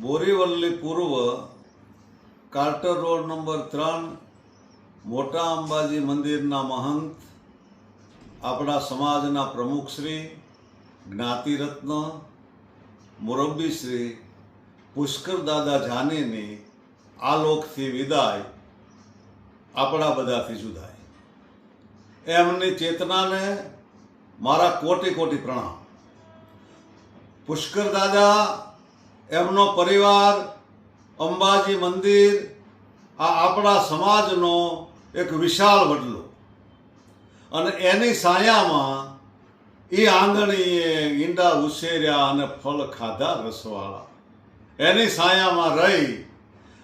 બોરીવલ્લી પૂર્વ Carter road number ત્રણ મોટા અંબાજી મંદિરના મહંત, આપણા સમાજના પ્રમુખશ્રી જ્ઞાતિરત્ન મુરબ્બી શ્રી, પુષ્કર દાદા જાનીની આ લોકથી વિદાય આપણા બધાથી જુદાય. એમની ચેતનાને મારા કોટી કોટી પ્રણામ. પુષ્કર દાદા એમનો પરિવાર, અંબાજી મંદિર, આ આપણા સમાજનો એક વિશાળ વડલો. અને એની સાયામાં એ આંગણીએ ઈંડા ઉછેર્યા અને ફળ ખાધા રસવાળા. એની સાયામાં રહી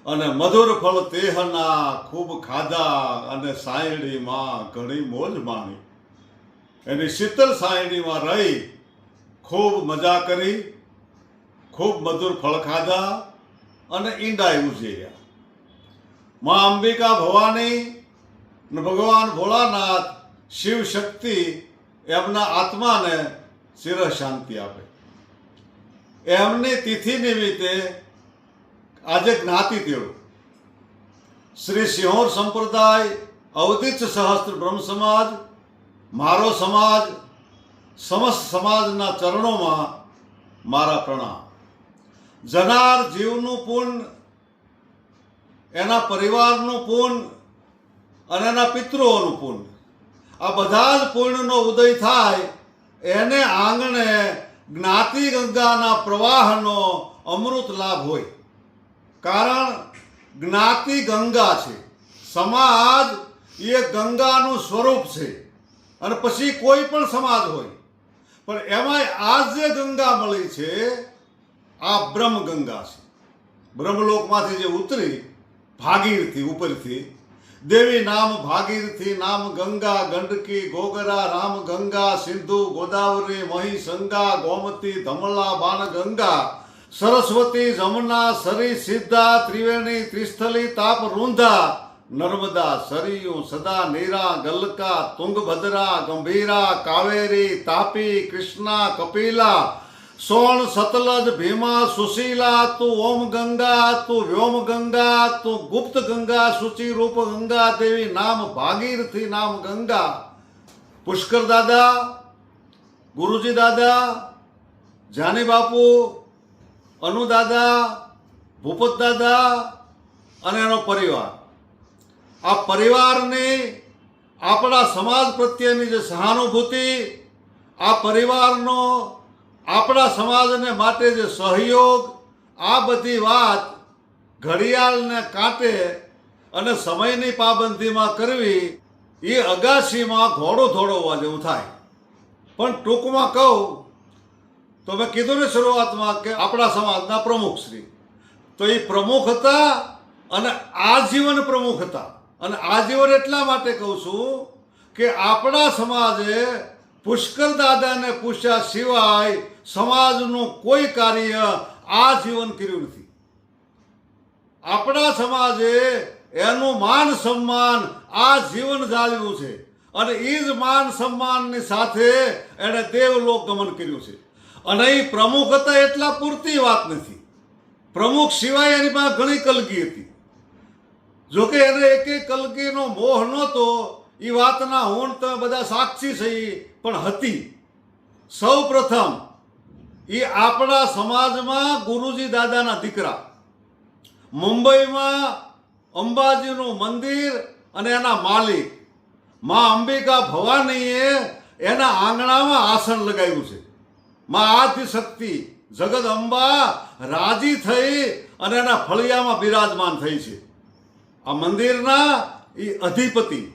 અને મધુર ફળ તેહના ખૂબ ખાધા અને સાયણીમાં ઘણી મોજ માણી. એની શીતળ સાયણીમાં રહી, ખૂબ મજા કરી ખૂબ મધુર ફળ ખાધા અને ઈંડાય ઉજેર્યા મા અંબિકા ભવાની ભગવાન ભોળાનાથ શિવ શક્તિ એમના આત્માને શિર શાંતિ આપે. એમની તિથિ નિમિત્તે આજે જ્ઞાતિ તેડું શ્રી સિંહોર સંપ્રદાય અવધિચ સહસ્ત્ર બ્રહ્મ સમાજ, મારો સમાજ, સમસ્ત સમાજના ચરણોમાં મારા પ્રણામ. જનાર જીવનું પુણ્ય એના પરિવારનું પુણ્ય અને એના પિતૃઓનું પુણ્ય આ બધા જ પુણ્યનો ઉદય થાય એને આંગણે જ્ઞાતિ ગંગાના પ્રવાહનો અમૃત લાભ હોય. કારણ જ્ઞાતિ ગંગા છે. સમાજ એ ગંગાનું સ્વરૂપ છે. અને પછી કોઈ પણ સમાજ હોય. પણ એમાંય આ જે ગંગા મળી છે આ બ્રહ્મ ગંગા છે. બ્રહ્મલોકમાંથી જે ઉતરી ભાગીરથી ઉપરથી, દેવી નામ ભાગીરથી નામ ગંગા, ગંડકી, ગોગરા, રામ ગંગા, સિંધુ, ગોદાવરી મહી ગોમતી, ધમલા બાણ ગંગા સરસ્વતી, જમુના, સરી, સિદ્ધા, ત્રિવેણી, ત્રિસ્થલી તાપ રૂંધા નર્મદા, સરયુ, સદા, નીરા, ગલકા, તુંગભદ્રા, ગંભીરા, કાવેરી, તાપી, કૃષ્ણા, કપિલા સોણ સતલજ ભીમા સુશીલા તું ઓમ ગંગા, તું વ્યોમ ગંગા, તું ગુપ્ત ગંગા, સુચિ રૂપ ગંગા, દેવી નામ ભાગીરથી નામ ગંગા. પુષ્કર દાદા, ગુરુજી દાદા, જાની બાપુ, અનુ દાદા, ભૂપત દાદા અને એનો પરિવાર. આ પરિવારની આપણા સમાજ પ્રત્યેની જે સહાનુભૂતિ, આ પરિવારનો આપણા સમાજને માટે જે સહયોગ, આ બધી વાત ઘડિયાળને કાંટે અને સમયની પાબંદીમાં કરવી, એ અગાશીમાં ઘોડો ધોડવવા જેવું થાય. પણ ટૂંકમાં કહું, તો મેં કીધું ને શરૂઆતમાં કે આપણા સમાજના પ્રમુખ શ્રી. તો એ પ્રમુખ હતા અને આજીવન પ્રમુખ હતા. અને આજીવન એટલા માટે કહું છું કે આપણા સમાજે પુષ્કર દાદાને પૂછ્યા સિવાય સમાજનું કોઈ કાર્ય આ જીવન કર્યું નથી. આપણા સમાજે એનું માન સન્માન આ જીવન જાળવ્યું છે અને એ જ માન સન્માનની સાથે એણે દેવલોક ગમન કર્યું છે. અને એ પ્રમુખ હતા એટલા પૂરતી વાત નથી. પ્રમુખ સિવાય એની પાસે ઘણી કલગી હતી. જોકે એને એકે કલગીનો મોહ નહોતો, એ વાતના હું તમે બધા સાક્ષી થઈ પણ હતી. સૌ પ્રથમ એ આપણા સમાજમાં ગુરુજી દાદાના દીકરા. મુંબઈમાં અંબાજીનું મંદિર અને એના માલિક. માં અંબિકા ભવાનીએ એના આંગણામાં આસન લગાવ્યું છે. માં આદિશક્તિ જગત અંબા રાજી થઈ અને એના ફળિયામાં બિરાજમાન થઈ છે. આ મંદિરના એ અધિપતિ.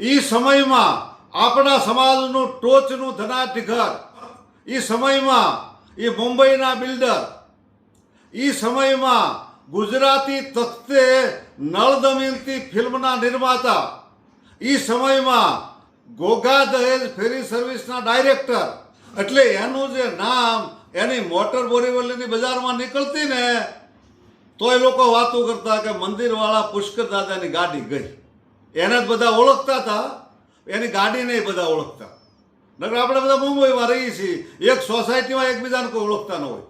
એ સમયમાં આપણા સમાજનું ટોચનું ધનાઢ્ય એ સમયમાં એ મુંબઈના બિલ્ડર. એ સમયમાં ગુજરાતી તખ્તે નળ દમયંતી ફિલ્મના નિર્માતા. એ સમયમાં ગોગા દહેજ ફેરી સર્વિસના ડાયરેક્ટર. એટલે એનું જે નામ એની મોટર બોરીવલીની બજારમાં નીકળતી ને, તો એ લોકો વાતો કરતા કે મંદિરવાળા પુષ્કર દાદાની ગાડી ગઈ. એને જ બધા ઓળખતા હતા એની ગાડીને બધા ઓળખતા. નકર આપણે બધા મુંબઈમાં રહીએ છીએ. એક સોસાયટીમાં એકબીજાને કોઈ ઓળખતા ન હોય.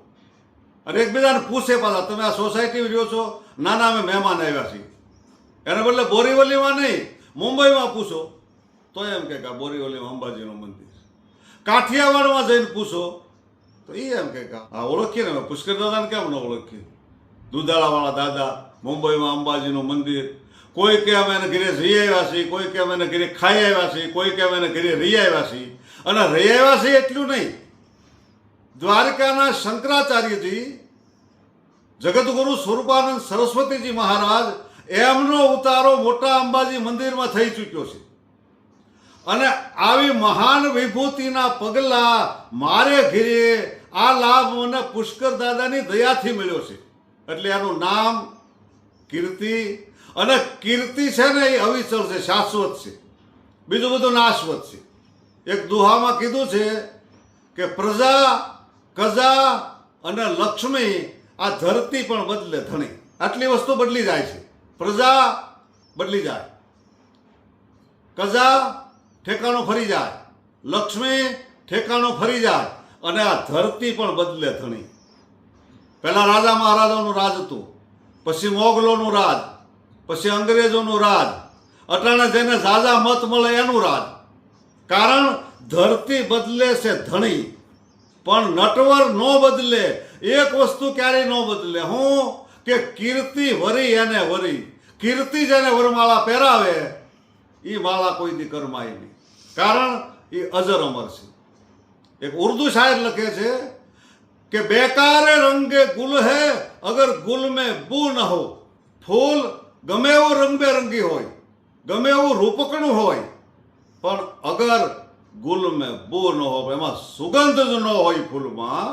અને એકબીજાને પૂછે પાછા, તમે આ સોસાયટી રહ્યો છો? ના ના અમે મહેમાન આવ્યા છીએ. એને બદલે બોરીવલીમાં નહીં, મુંબઈમાં પૂછો. તો એમ કે બોરીવલીમાં અંબાજીનું મંદિર કાઠિયાવાડમાં જઈને પૂછો. તો એ એમ કે આ ઓળખીએ ને અમે. પુષ્કર દાદાને કેમ ન ઓળખીએ? દુધાળાવાળા દાદા, મુંબઈમાં અંબાજીનું મંદિર. કોઈ કે અમે એને ઘરે જઈ આવ્યા છીએ, કોઈ કે અમે એને ઘરે ખાઈ આવ્યા છીએ, કોઈ કે અમે એને ઘરે રહી આવ્યા છીએ. અને રહી છીએ એટલું નહીં. દ્વારકાના શંકરાચાર્યજી જગતગુરુ સ્વરૂપાનંદ સરસ્વતીજી મહારાજ, એમનો ઉતારો મોટા અંબાજી મંદિરમાં થઈ ચૂક્યો છે. અને આવી મહાન વિભૂતિના પગલા મારે ઘીરે આ લાભ મને પુષ્કર દાદાની દયાથી મળ્યો છે. એટલે આનું નામ કીર્તિ અને કીર્તિ છે ને એ અવિચળ છે, શાશ્વત છે. બીજું બધું નાશવત છે. એક દુહામાં કીધું છે કે પ્રજા, કજા અને લક્ષ્મી આ ધરતી પણ બદલે ધણી. આટલી વસ્તુ બદલી જાય છે. પ્રજા બદલી જાય. કજા ઠેકાણું ફરી જાય. લક્ષ્મી ઠેકાણું ફરી જાય. અને આ ધરતી પણ બદલે ધણી. પહેલા રાજા મહારાજાનું રાજ હતું. પછી મોગલોનું રાજ. પછી અંગ્રેજોનું રાજ. અટાણે જેને ઝાઝા મત મળે એનું રાજ. કારણ ધરતી બદલે છે ધણી. પણ નટવર ન બદલે, એક વસ્તુ ક્યારેય ન બદલે. હું કે કીર્તિ વરી એને વરી. કીર્તિ જેને વરમાળા પહેરાવે એ માળા કોઈ દી કરમાય નહીં. કારણ એ અજર અમર છે. એક ઉર્દુ શાયર લખે છે કે, બેકારે રંગે ગુલ હે, અગર ગુલ મેં બુ ન હો. ફૂલ ગમે એવું રંગબેરંગી હોય, ગમે એવું રૂપકણું હોય પણ અગર ગુલ મેં બો ન હોય એમાં સુગંધ જ ન હોય ફૂલમાં,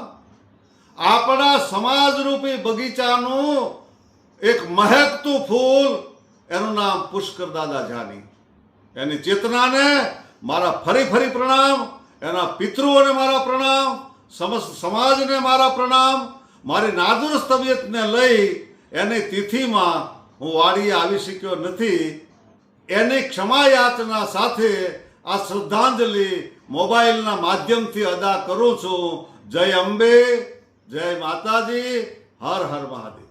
આપણા સમાજરૂપી બગીચાનું એક મહેકતું ફૂલ, એનું નામ પુષ્કર દાદા જાની. એની ચેતનાને મારા ફરી ફરી પ્રણામ, એના પિતૃઓને મારા પ્રણામ, સમસ્ત સમાજને મારા પ્રણામ, મારી નાદુરસ્ત તબિયતને લઈ એની તિથિમાં હું વાડીએ આવી શક્યો નથી. એની ક્ષમા યાચના સાથે આ શ્રદ્ધાંજલિ મોબાઈલના માધ્યમથી અદા કરું છું. જય અંબે જય માતાજી હર હર મહાદેવ.